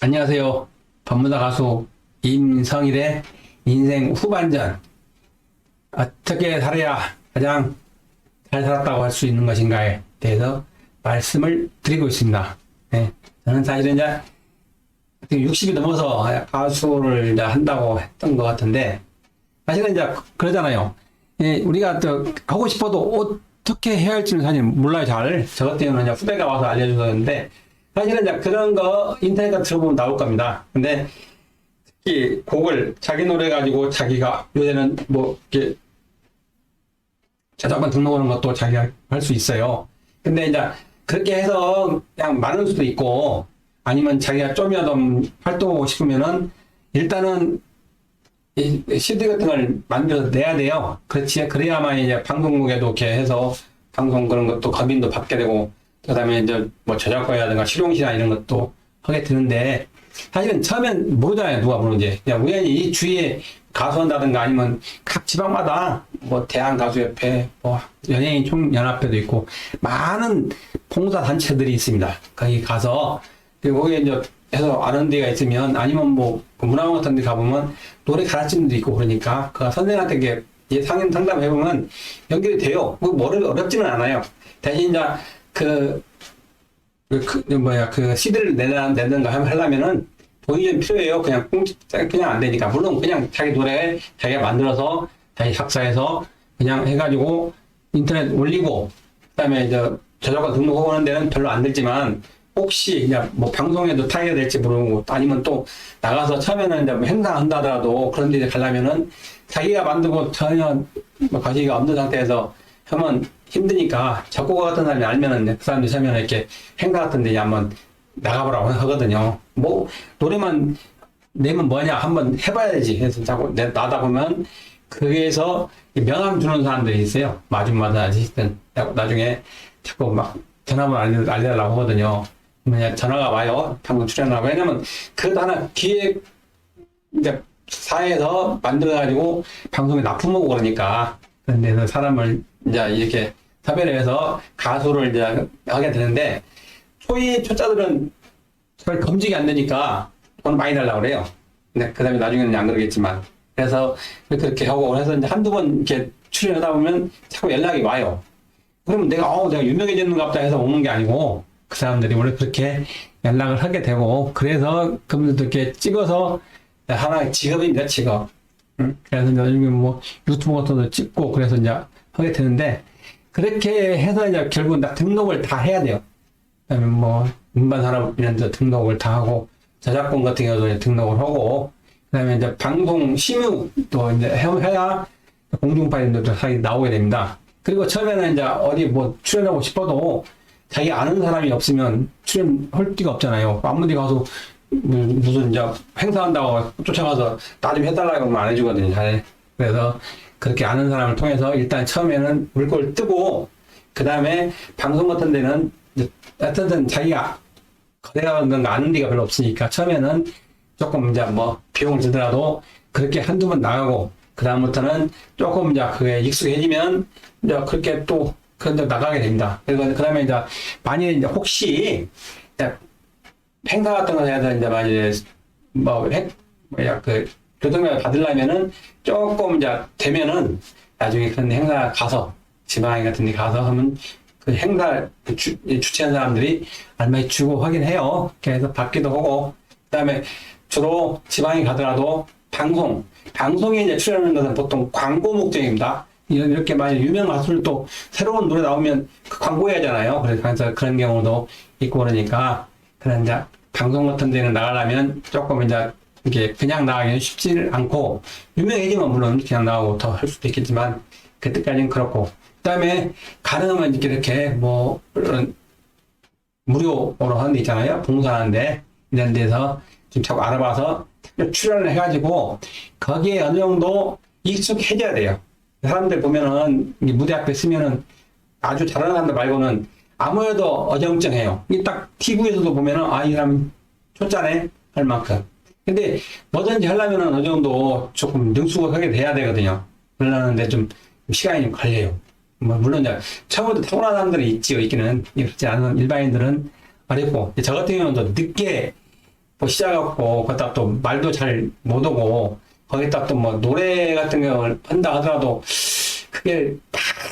안녕하세요. 법무사 가수 임성일의 인생 후반전. 어떻게 살아야 가장 잘 살았다고 할 수 있는 것인가에 대해서 말씀을 드리고 있습니다. 네, 저는 사실은 이제 60이 넘어서 가수를 이제 한다고 했던 것 같은데, 사실은 이제 그러잖아요. 예, 우리가 또 하고 싶어도 어떻게 해야 할지는 사실 몰라요, 잘. 저 같은 경우는 이제 후배가 와서 알려주셨는데, 사실은 이제 그런 거 인터넷 같은 들어보면 나올 겁니다. 근데 특히 곡을 자기 노래 가지고 자기가 요새는 뭐 이렇게 저작권 등록하는 것도 자기가 할 수 있어요. 근데 이제 그렇게 해서 그냥 많을 수도 있고 아니면 자기가 좀이라도 활동하고 싶으면은 일단은 이 CD 같은 걸 만들어서 내야 돼요. 그렇지. 그래야만 이제 방송국에도 이렇게 해서 방송 그런 것도 검인도 받게 되고 그다음에 이제 뭐 저작권이라든가 실용시나 이런 것도 하게 되는데 사실은 처음엔 모르잖아요 누가 부르는지 그냥 우연히 이 주위에 가수 한다든가 아니면 각 지방마다 뭐 대한 가수협회 뭐 연예인 총연합회도 있고 많은 봉사 단체들이 있습니다 거기 가서 그리고 거기에 이제 해서 아는 데가 있으면 아니면 뭐 문화원 같은 데 가보면 노래 데 있고 그러니까 그 선생님한테 이게 예, 상인 상담 해보면 연결이 돼요. 뭐 어렵, 어렵지는 않아요. 대신 이제 그, 그, 그 뭐야, 그 내나, 내는가 하면 하려면은 돈이 좀 필요해요. 그냥 꽁, 그냥 안 되니까. 물론 그냥 자기 노래 자기가 만들어서 자기 작사해서 그냥 해가지고 인터넷 올리고 그다음에 이제 저작권 등록하고 하는 데는 별로 안 들지만 혹시 그냥 뭐 방송에도 타게 될지 모르고 아니면 또 나가서 처음에는 이제 뭐 행사 한다더라도 그런 데 가려면은 자기가 만들고 전혀 뭐 관심이 없는 상태에서 하면 힘드니까 작곡가 같은 사람이 알면은 그 사람들이 처음에는 이렇게 행사 같은 데 한번 나가보라고 하거든요. 뭐 노래만 내면 뭐냐 한번 해봐야지 해서 자꾸 내- 나다 보면 거기에서 명함 주는 사람들이 있어요. 마줌마다 아시든 나중에 자꾸 막 전화번호 알려, 알려달라고 하거든요. 그러면 전화가 와요. 방송 출연하고. 왜냐면 그것도 하나 기획 이제 사에서 만들어가지고 방송에 납품하고 그러니까 그런 데서 사람을 이제 이렇게 섭외를 해서 가수를 이제 하게 되는데 초이 초짜들은 잘 검증이 안 되니까 돈 많이 달라고 그래요. 근데 그 다음에 나중에는 안 그러겠지만 그래서 그렇게 하고 해서 이제 한두 번 이렇게 출연하다 보면 자꾸 연락이 와요. 그러면 내가 어 내가 유명해졌는가 보다 해서 오는 게 아니고 그 사람들이 원래 그렇게 연락을 하게 되고 그래서 그분들도 이렇게 찍어서 하나의 직업입니다 직업. 응? 그래서 요즘에 뭐 유튜브 같은 거 찍고 그래서 이제 하게 되는데 그렇게 해서 이제 결국 다 등록을 다 해야 돼요. 그다음에 뭐 음반 산업이라는 등록을 다 하고 저작권 같은 경우도 등록을 하고 그다음에 이제 방송 심의도 이제 해- 해야 공중파인들도 사이 나오게 됩니다. 그리고 처음에는 이제 어디 뭐 출연하고 싶어도 자기 아는 사람이 없으면 출연할 데가 없잖아요. 아무데 가서 뭐 무슨 이제 행사한다고 쫓아가서 나 좀 해달라고 하면 안 해주거든요. 잘. 그래서 그렇게 아는 사람을 통해서 일단 처음에는 물꼬를 뜨고 그 다음에 방송 같은 데는 어쨌든 자기가 거래하는 거 아는 데가 별로 없으니까 처음에는 조금 이제 뭐 비용을 들더라도 그렇게 한두 번 나가고 그 다음부터는 조금 이제 그게 익숙해지면 이제 그렇게 또 그런데 나가게 됩니다. 그리고 그 다음에 이제 만약에 이제 혹시 행사 같은 거 해야 되는데 만약에 뭐 행, 뭐야 그 교통비 받으려면은 조금 이제 되면은 나중에 그런 행사 가서 지방 같은 데 가서 하면 그 행사 그 주, 주최한 사람들이 얼마 주고 하긴 해요. 그래서 받기도 하고 그다음에 주로 지방에 가더라도 방송 방송에 이제 출연하는 것은 보통 광고 목적입니다. 이런 이렇게 만약 유명 가수들 또 새로운 노래 나오면 그 광고해야잖아요. 그래서 그런 경우도 있고 그러니까 그런 이제 방송 같은 데는 나가려면 조금 이제 이게 그냥 나가기는 쉽지는 않고 유명해지면 물론 그냥 나가고 더 할 수도 있겠지만 그때까지는 그렇고 그다음에 가능하면 이렇게 이렇게 뭐 이런 무료로 하는 데 있잖아요. 봉사하는데 이런 데서 좀 자꾸 알아봐서 출연을 해가지고 거기에 어느 정도 익숙해져야 돼요. 사람들 보면은 이 무대 앞에 쓰면은 아주 잘하는 사람들 말고는 아무래도 어정쩡해요. 이딱 TV에서도 보면은 아, 이 사람 초짜네 할 만큼. 근데 뭐든지 하려면은 어느 정도 조금 능숙하게 돼야 되거든요. 그러는데 좀 시간이 좀 걸려요. 뭐 물론 이제 처음부터 타고난 사람들이 있지요. 있기는 그렇지 않은 일반인들은 어렵고 저 같은 경우는 또 늦게 뭐 시작하고 거기다 또 말도 잘 못 오고 거기다 또 뭐 노래 같은 경우를 한다 하더라도 그게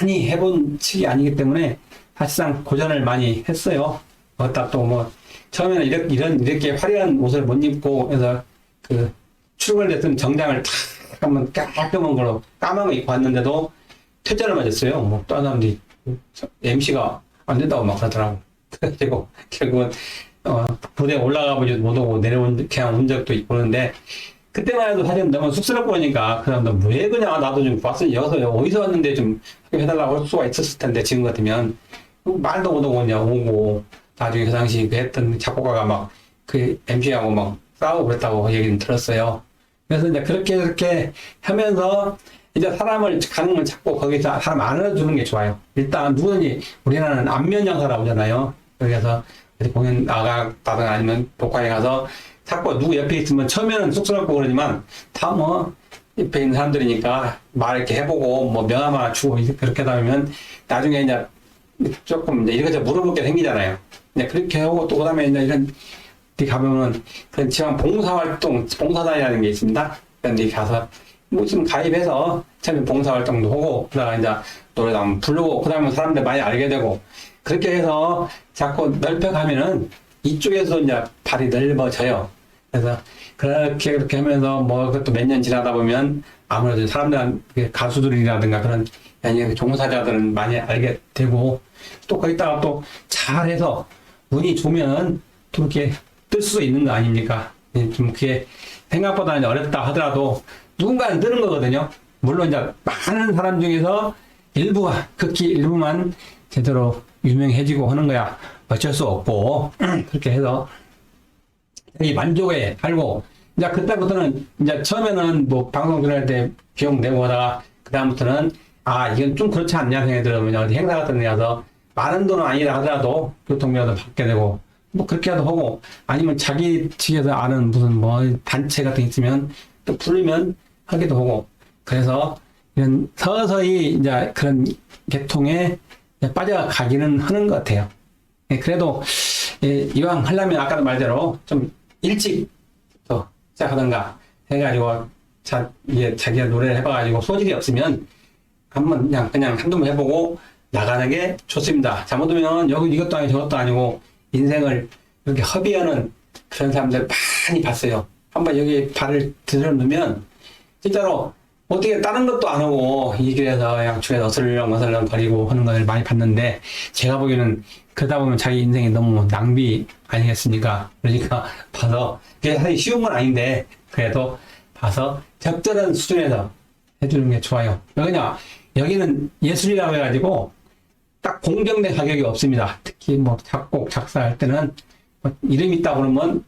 많이 해본 측이 아니기 때문에 사실상 고전을 많이 했어요. 거기다 또뭐 처음에는 이렇게 이런 이렇게 화려한 옷을 못 입고 그래서 그 출근했던 정장을 탁 한번 깔끔한 걸로 까만 거 입고 왔는데도 퇴짜를 맞았어요. 뭐 다른 사람들이 MC가 안 된다고 막 그러더라고. 그리고 결국은 어, 부대에 올라가 보지도 못하고 내려온 그냥 온 적도 있고 그러는데 그때만 해도 사실 너무 쑥스럽고 그러니까 그 사람들 왜 그냥 나도 좀 왔어 여서 어디서 왔는데 좀 해달라고 할 수가 있었을 텐데 지금 같으면 말도 못하고 그냥 오고 나중에 그 당시 그 했던 작곡가가 막 그 MC하고 막 싸우고 그랬다고 얘기는 들었어요. 그래서 이제 그렇게 그렇게 하면서 이제 사람을 가는 걸 찾고 거기서 사람 안아주는 게 좋아요. 일단 누구든지 우리나라는 안면 영사라고 하잖아요. 그래서 공연 나갔다든가 아니면 독화에 가서 자꾸 누구 옆에 있으면 처음에는 쑥스럽고 그러지만 다 뭐 옆에 있는 사람들이니까 말 이렇게 해보고 뭐 명함 하나 주고 이렇게 그렇게 하다 보면 나중에 이제 조금 이제 이렇게 물어볼 게 생기잖아요. 이제 그렇게 하고 또 그다음에 이제 이런 데 가보면은 그런 지방 봉사활동 봉사단이라는 게 있습니다. 그런 데 가서 뭐 좀 가입해서 처음에 봉사활동도 하고 그다가 이제 노래도 부르고 그다음에 사람들 많이 알게 되고 그렇게 해서 자꾸 넓혀가면은 이쪽에서 이제 발이 넓어져요. 그래서 그렇게 그렇게 하면서 뭐 그것도 몇 년 지나다 보면 아무래도 사람들 가수들이라든가 그런 아니 종사자들은 많이 알게 되고 또 거기다가 또 잘해서 운이 좋으면 또 이렇게 뜰 수도 있는 거 아닙니까? 예, 좀 그게 생각보다 어렵다 하더라도 누군가는 뜨는 거거든요. 물론 이제 많은 사람 중에서 일부가 극히 일부만 제대로 유명해지고 하는 거야 어쩔 수 없고 그렇게 해서 이 만족에 살고 이제 그때부터는 이제 처음에는 뭐 방송 들을 때 비용 내고 하다가 그 다음부터는 아 이건 좀 그렇지 않냐 생각이 들으면 어디 행사 같은 데 가서 많은 돈은 아니라 하더라도 교통비라도 받게 되고 뭐 그렇게라도 하고 아니면 자기 측에서 아는 무슨 뭐 단체 같은 게 있으면 또 부르면 하기도 하고 그래서 이런 서서히 이제 그런 계통에 빠져가기는 하는 것 같아요. 예, 그래도 예, 이왕 하려면 아까도 말대로 좀 일찍 더 시작하던가 해가지고 자 이게 자기가 노래를 해봐가지고 소질이 없으면 한번 그냥 그냥 한두 번 해보고 나가는 게 좋습니다. 잘못하면 여기 이것도 아니고 저것도 아니고 인생을 이렇게 허비하는 그런 사람들 많이 봤어요. 한번 여기 발을 들여놓으면 진짜로 어떻게 다른 것도 안 하고 이 길에서 양쪽에서 어슬렁 어슬렁 거리고 하는 걸 많이 봤는데 제가 보기에는 그러다 보면 자기 인생이 너무 낭비 아니겠습니까? 그러니까 봐서 그게 사실 쉬운 건 아닌데 그래도 봐서 적절한 수준에서 해주는 게 좋아요. 왜냐 여기는 예술이라고 해가지고 딱 공정된 가격이 없습니다. 특히 뭐 작곡 작사할 때는 뭐 이름 있다 그러면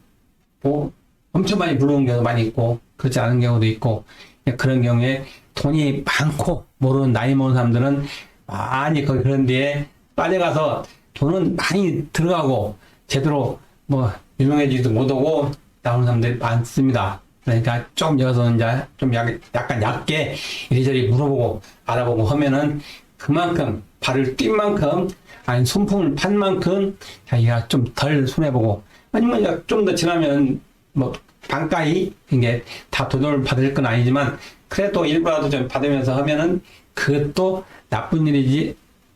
뭐 엄청 많이 부르는 경우도 많이 있고 그렇지 않은 경우도 있고 그런 경우에 돈이 많고 모르는 나이 먹은 사람들은 많이 거기 그런 데에 빠져가서 돈은 많이 들어가고 제대로 뭐 유명해지지도 못하고 나오는 사람들이 많습니다. 그러니까 좀 여기서 이제 좀 약, 약간 얕게 이리저리 물어보고 알아보고 하면은 그만큼 발을 뛴 만큼 아니 손품을 판 만큼 자기가 좀 덜 손해보고 아니면 좀 더 지나면 뭐 반가이 이게 다 돈을 받을 건 아니지만 그래도 일부라도 좀 받으면서 하면은 그것도 나쁜 일이지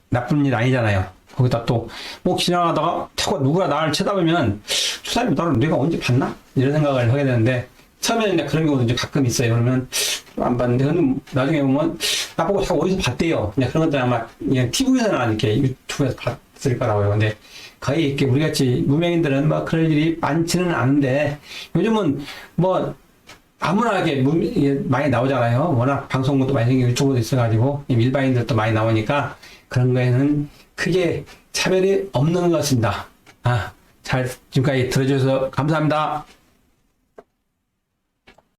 나쁜 일 아니잖아요. 거기다 또뭐 지나가다가 자꾸 누가 나를 쳐다보면 저 사람이 나를 내가 언제 봤나 이런 생각을 하게 되는데 처음에는 그런 경우도 이제 가끔 있어요. 그러면 안 봤는데 근데 나중에 보면 나보고 자꾸 어디서 봤대요. 그냥 그런 것들 아마 그냥 TV에서나 이렇게 유튜브에서 봤을 거라고요. 근데 거의 이렇게 우리 같이 무명인들은 뭐 그럴 일이 많지는 않은데 요즘은 뭐 아무나 이게 많이 나오잖아요. 워낙 방송국도 많이 생기고 유튜브도 있어가지고 일반인들도 많이 나오니까 그런 거에는 크게 차별이 없는 것 같습니다. 아, 잘 지금까지 들어주셔서 감사합니다.